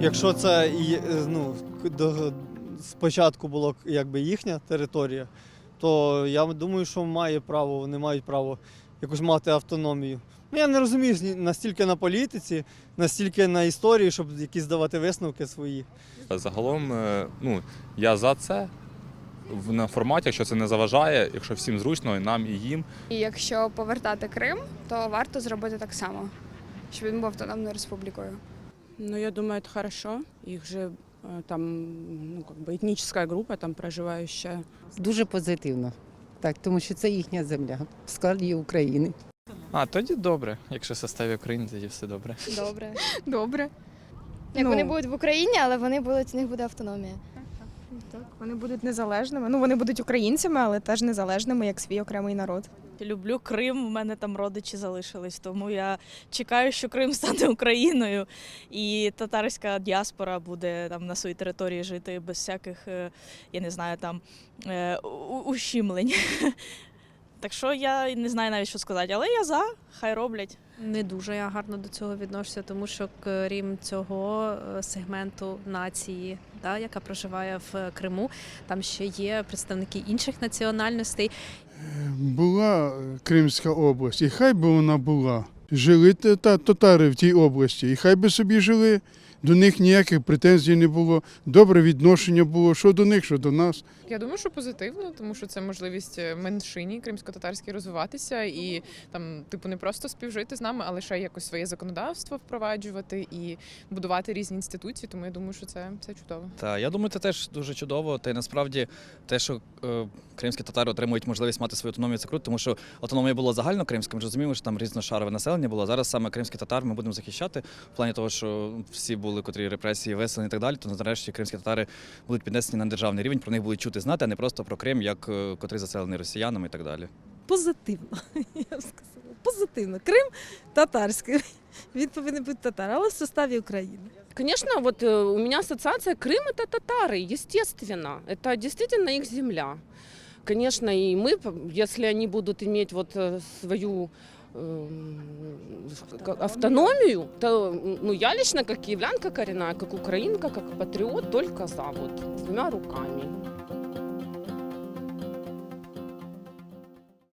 якщо це і е, ну, до, спочатку було якби їхня територія, то я думаю, що має право, вони мають право якусь мати автономію. Ну, я не розумію настільки на політиці, настільки на історії, щоб якісь давати висновки свої. Загалом, е, ну, я за це в на форматі, якщо це не заважає, якщо всім зручно, і нам і їм. І якщо повертати Крим, то варто зробити так само, щоб він був автономною республікою. Ну, я думаю, это хорошо. Их же э, там, ну, как бы этническая группа там проживающая. Дуже позитивно. Так, тому що це їхня земля в складі України. А тоді добре. Якщо в составі України, тоді все добре. Добре. Добре. Як Ну. вони будуть в Україні, але вони будуть, у них буде автономія. Так, вони будуть незалежними. Ну, вони будуть українцями, але теж незалежними, як свій окремий народ. Люблю Крим, у мене там родичі залишились, тому я чекаю, що Крим стане Україною, і татарська діаспора буде там на своїй території жити без всяких, е, я не знаю, там е, у- ущемлень. Так що я не знаю навіть, що сказати, але я за, хай роблять. Не дуже я гарно до цього відношуся, тому що крім цього е, сегменту нації, да, яка проживає в Криму, там ще є представники інших національностей. Була е, Кримська область, і хай би вона була. Жили та- та- татари в тій області, і хай би собі жили. До них ніяких претензій не було. Добре відношення було, що до них, що до нас. Я думаю, що позитивно, тому що це можливість е, меншині кримсько-татарській розвиватися і там, типу, не просто співжити з нами, але ще якось своє законодавство впроваджувати і будувати різні інституції. Тому я думаю, що це, це чудово. Та я думаю, це теж дуже чудово. Та й насправді те, що е, кримські татари отримують можливість мати свою автономію, це круто, тому що автономія була загальнокримська. Ми ж розуміємо, що там різношарове населення було. Зараз саме кримські татар ми будемо захищати в плані того, що всі були, котрі репресії виселені і так далі. То нарешті кримські татари будуть піднесені на державний рівень, про них будуть чути знати, а не просто про Крим, як е, котрий заселений росіянами і так далі. позитивно. Я б сказала. Позитивно. Крим татарський. Він повинен бути татар, але в составі України. Конечно, вот э, у меня ассоциация Крым это татары, естественно. Это действительно их земля. Конечно, и мы, п- если они будут иметь вот э, свою эм, к- автономию, то ну, я лично как киевлянка коренная, как украинка, как патриот, только за вот двумя руками.